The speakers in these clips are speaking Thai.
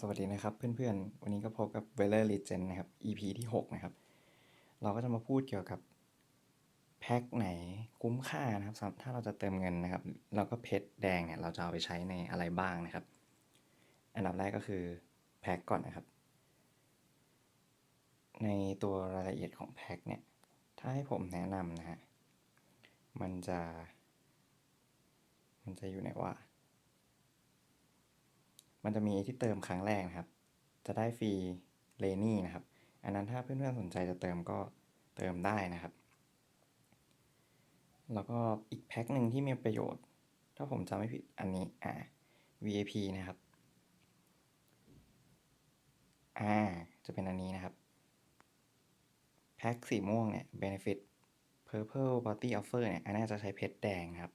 สวัสดีนะครับเพื่อนๆ วันนี้ก็พบกับ v e l o r Legend นะครับ EP ที่ 6 นะครับ เราก็จะมาพูดเกี่ยวกับแพ็คไหนคุ้มค่านะครับ ถ้าเราจะเติมเงินนะครับแล้วก็เพชรแดงเนี่ย เราจะเอาไปใช้ในอะไรบ้างนะครับ อันดับแรกก็คือแพ็คก่อนนะครับ ในตัวรายละเอียดของแพ็คเนี่ย ถ้าให้ผมแนะนำนะฮะ มันจะ มันจะอยู่ไหนว่า มันจะมีที่เติมครั้งแรกนะครับ จะได้ฟรีเลนี่นะครับ อันนั้นถ้าเพื่อนๆสนใจจะเติมก็เติมได้นะครับ แล้วก็อีกแพ็คหนึ่งที่มีประโยชน์ ถ้าผมจำไม่ผิดอันนี้อ่า VIP นะครับอ่าจะเป็นอันนี้นะครับ แพ็คสีม่วงเนี่ย Benefit Purple Party Offer เนี่ย อันนี้จะใช้เพชรแดงครับ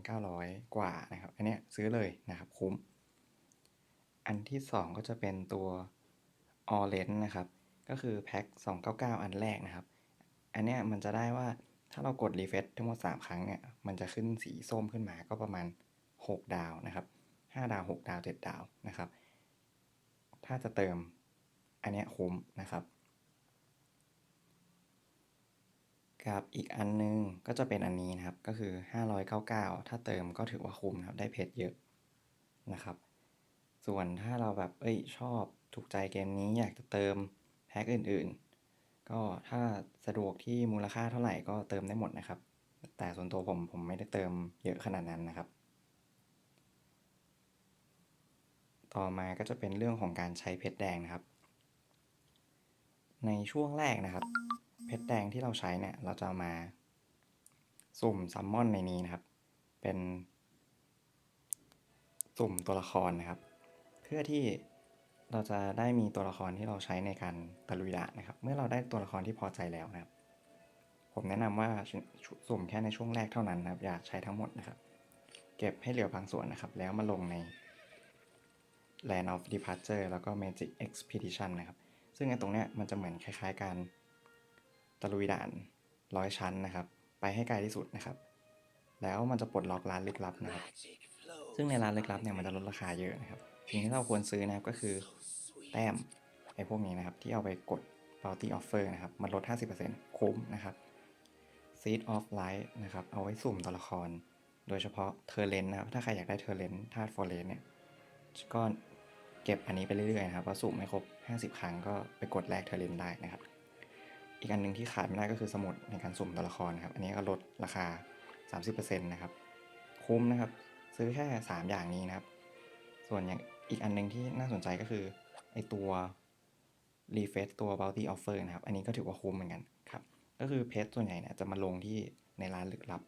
1,900 กว่านะครับ อันนี้ซื้อเลยนะครับคุ้ม อันที่ 2 ก็จะเป็นตัว Orange นะครับ ก็คือแพ็ค299 อันแรกนะครับ อันเนี้ยมันจะได้ว่าถ้าเรากด refresh ทั้งหมด 3 ครั้งเนี่ย มันจะขึ้นสีส้มขึ้นมาก็ประมาณ 6 ดาวนะครับ 5 ดาว 6 ดาว 7 ดาวนะครับ ถ้าจะเติมอันเนี้ยคุ้มนะครับ กับอีกอันนึงก็จะเป็นอันนี้นะครับ ก็คือ 599 ถ้าเติมก็ถือว่าคุ้มนะครับ ได้เพชรเยอะนะครับ ส่วนถ้าเราแบบเอ้ยชอบถูกใจเกมนี้อยากจะเติมแพ็คอื่นๆ ก็ถ้าสะดวกที่มูลค่าเท่าไหร่ก็เติมได้หมดนะครับ แต่ส่วนตัวผมผมไม่ได้เติมเยอะขนาดนั้นนะครับ ต่อมาก็จะเป็นเรื่องของการใช้เพชรแดงนะครับ ในช่วงแรกนะครับ เพชรแดงที่เราใช้เนี่ยเราจะมาสุ่มซัมมอนในนี้นะครับ เป็นสุ่มตัวละครนะครับ เพื่อที่เราจะได้มีตัวละครที่เราใช้ในการตะลุยด่านนะครับ เมื่อเราได้ตัวละครที่พอใจแล้วนะครับ ผมแนะนำว่าสุ่มแค่ในช่วงแรกเท่านั้นนะครับ อย่าใช้ทั้งหมดนะครับ เก็บให้เหลือบางส่วนนะครับ แล้วมาลงใน Land of Departure แล้วก็ Magic Expedition นะครับ ซึ่งไอ้ตรงเนี้ยมันจะเหมือนคล้ายๆการตะลุยด่านร้อยชั้นนะครับ ไปให้ไกลที่สุดนะครับ แล้วมันจะปลดล็อกร้านลึกลับนะครับ ซึ่งในร้านลึกลับเนี่ยมันจะลดราคาเยอะนะครับ สิ่งที่เราควรซื้อนะครับก็คือแต้มไอ้พวกนี้นะครับ ที่เอาไปกด bounty offer นะครับ มันลด 50%คุ้มนะครับ seed of light นะครับ เอาไว้สุ่มตัวละคร โดยเฉพาะเทอร์เลนนะครับ ถ้าใครอยากได้เทอร์เลนธาตุฟอร์เรนเนี่ย ก็เก็บอันนี้ไปเรื่อยๆนะครับพอสุ่มไม่ครบ 50 ครั้งก็ไปกดแลกเทอร์เลนได้นะครับ อีกอันหนึ่งที่ขาดไม่ได้ก็คือสมุดในการสุ่มตัวละครนะครับ อันนี้ก็ลดราคา 30%นะครับ คุ้มนะครับ ซื้อแค่ 3 อย่างนี้นะครับ ส่วนอย่าง อีกอันหนึ่งที่น่าสนใจก็คือไอตัว refresh ตัว bounty offer นะครับ อันนี้ก็ถือว่าคุ้มเหมือนกันครับ ก็คือเพจส่วนใหญ่เนี่ยจะมาลงที่ในร้านลึกลับ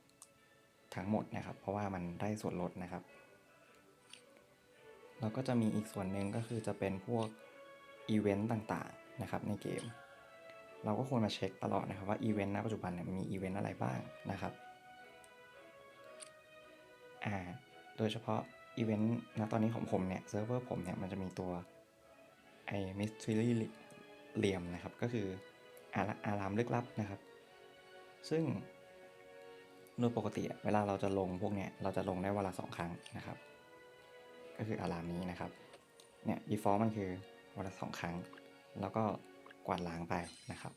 ทั้งหมดนะครับ เพราะว่ามันได้ส่วนลดนะครับ แล้วก็จะมีอีกส่วนหนึ่งก็คือจะเป็นพวกอีเวนต์ต่างๆนะครับในเกม เราก็ควรมาเช็คตลอดนะครับว่าอีเวนต์ณปัจจุบันเนี่ยมีอีเวนต์อะไรบ้างนะครับ อ่า โดยเฉพาะ อีเวนต์ณตอนนี้ของผมเนี่ยเซิร์ฟเวอร์ผมเนี่ยมันจะมีตัวไอ้มิสทรีเหลี่ยมนะครับ ก็คืออาราอารามลึกลับนะครับ ซึ่งโดยปกติเวลาเราจะลงพวกเนี้ยเราจะลงได้วันละสองครั้งนะครับ ก็คืออารามนี้นะครับเนี่ย default มันคือวันละสองครั้ง แล้วก็กวาดล้างไปนะครับ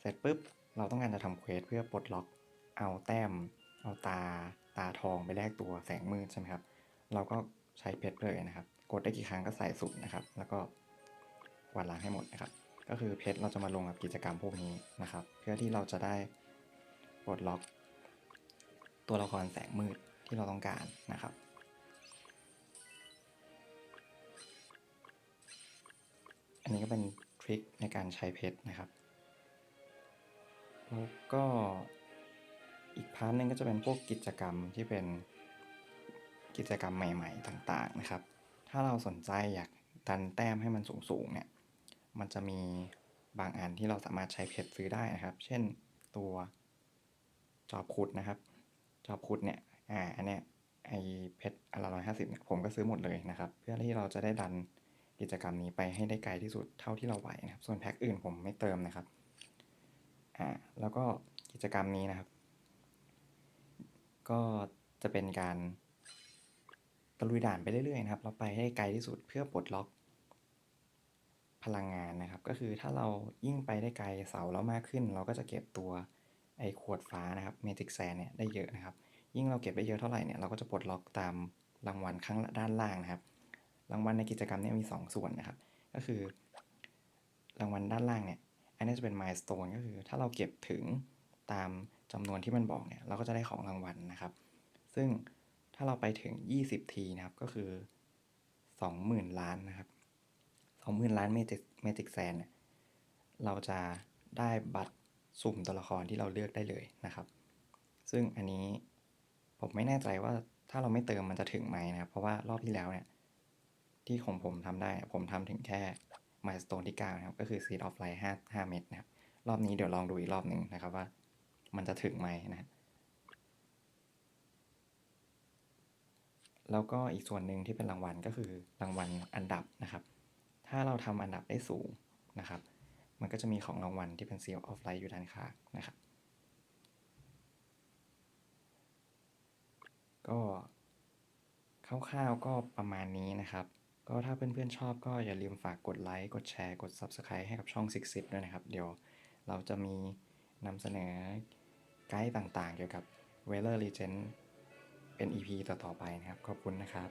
เสร็จปุ๊บเราต้องการจะทำเควสเพื่อปลดล็อกเอาแต้ม เอาตาตาทองไปแลกตัวแสงมืดใช่ไหมครับ เราก็ใช้เพชรเลยนะครับ กดได้กี่ครั้งก็ใส่สุ่มนะครับ แล้วก็กวาดล้างให้หมดนะครับ ก็คือเพชรเราจะมาลงกับกิจกรรมพวกนี้นะครับ เพื่อที่เราจะได้ปลดล็อก ตัวละครแสงมืดที่เราต้องการนะครับอันนี้ก็เป็นทริคในการใช้เพชรนะครับ แล้วก็อีกพาร์ทหนึงก็จะเป็นพวกกิจกรรมที่เป็น กิจกรรมใหม่ๆต่างๆนะครับ ถ้าเราสนใจอยากดันแต้มให้มันสูงๆเนี่ย มันจะมีบางอันที่เราสามารถใช้เพชรซื้อได้นะครับ เช่นตัวจอบขุดนะครับ จอบขุดเนี่ย อ่า อันเนี้ยไอเพชรอันละร้อยห้าสิบเนี่ยผมก็ซื้อหมดเลยนะครับ เพื่อที่เราจะได้ดันกิจกรรมนี้ไปให้ได้ไกลที่สุดเท่าที่เราไหวนะครับ ส่วนแพ็คอื่นผมไม่เติมนะครับ อ่า แล้วก็กิจกรรมนี้นะครับ ก็จะเป็นการ ตะลุยด่านไปเรื่อยๆนะครับ เราไปให้ไกลที่สุดเพื่อปลดล็อกพลังงานนะครับ ก็คือถ้าเรายิ่งไปได้ไกลเสาเรามากขึ้น เราก็จะเก็บตัวไอ้ขวดฟ้านะครับเมจิกแซนเนี่ยได้เยอะนะครับ ยิ่งเราเก็บได้เยอะเท่าไหร่เนี่ยเราก็จะปลดล็อกตามรางวัลข้างด้านล่างนะครับ รางวัลในกิจกรรมเนี่ยมี 2 ส่วนนะครับ ก็คือ รางวัลด้านล่างเนี่ยอันนี้จะเป็นมายสเตนก็คือ ถ้าเราเก็บถึงตามจำนวนที่มันบอกเนี่ยเราก็จะได้ของรางวัลนะครับ ซึ่ง ถ้าเราไปถึง 20 ทีนะครับ ก็คือ 20,000 ล้านนะครับ 20,000 ล้านเมจิกเมจิกแซนเนี่ยเราจะได้บัตรสุ่มตัวละครที่เราเลือกได้เลยนะครับ ซึ่งอันนี้ผมไม่แน่ใจว่าถ้าเราไม่เติมมันจะถึงไหมนะครับ เพราะว่ารอบที่แล้วเนี่ย ที่ของผมทำได้ ผมทำถึงแค่มายสเตนที่9นะครับ ก็คือ Seed of Light 5 5 เม็ดนะครับ รอบนี้เดี๋ยวลองดูอีกรอบหนึ่งนะครับว่ามันจะถึงไหมนะครับ แล้วก็อีกส่วนหนึ่งที่เป็นรางวัลก็คือรางวัลอันดับนะครับ ถ้าเราทำอันดับได้สูงนะครับ มันก็จะมีของรางวัลที่เป็น Seal of Light อยู่ด้านข้างนะครับ ก็คร่าวๆก็ประมาณนี้นะครับ ก็ถ้าเพื่อนๆชอบก็อย่าลืมฝากกดไลค์ กดแชร์ กด Subscribe ให้กับช่อง Six Sip ด้วยนะครับ เดี๋ยวเราจะมีนำเสนอไกด์ต่างๆ เกี่ยวกับ Weather Legend เป็น EP ต่อๆไปนะครับ ขอบคุณนะครับ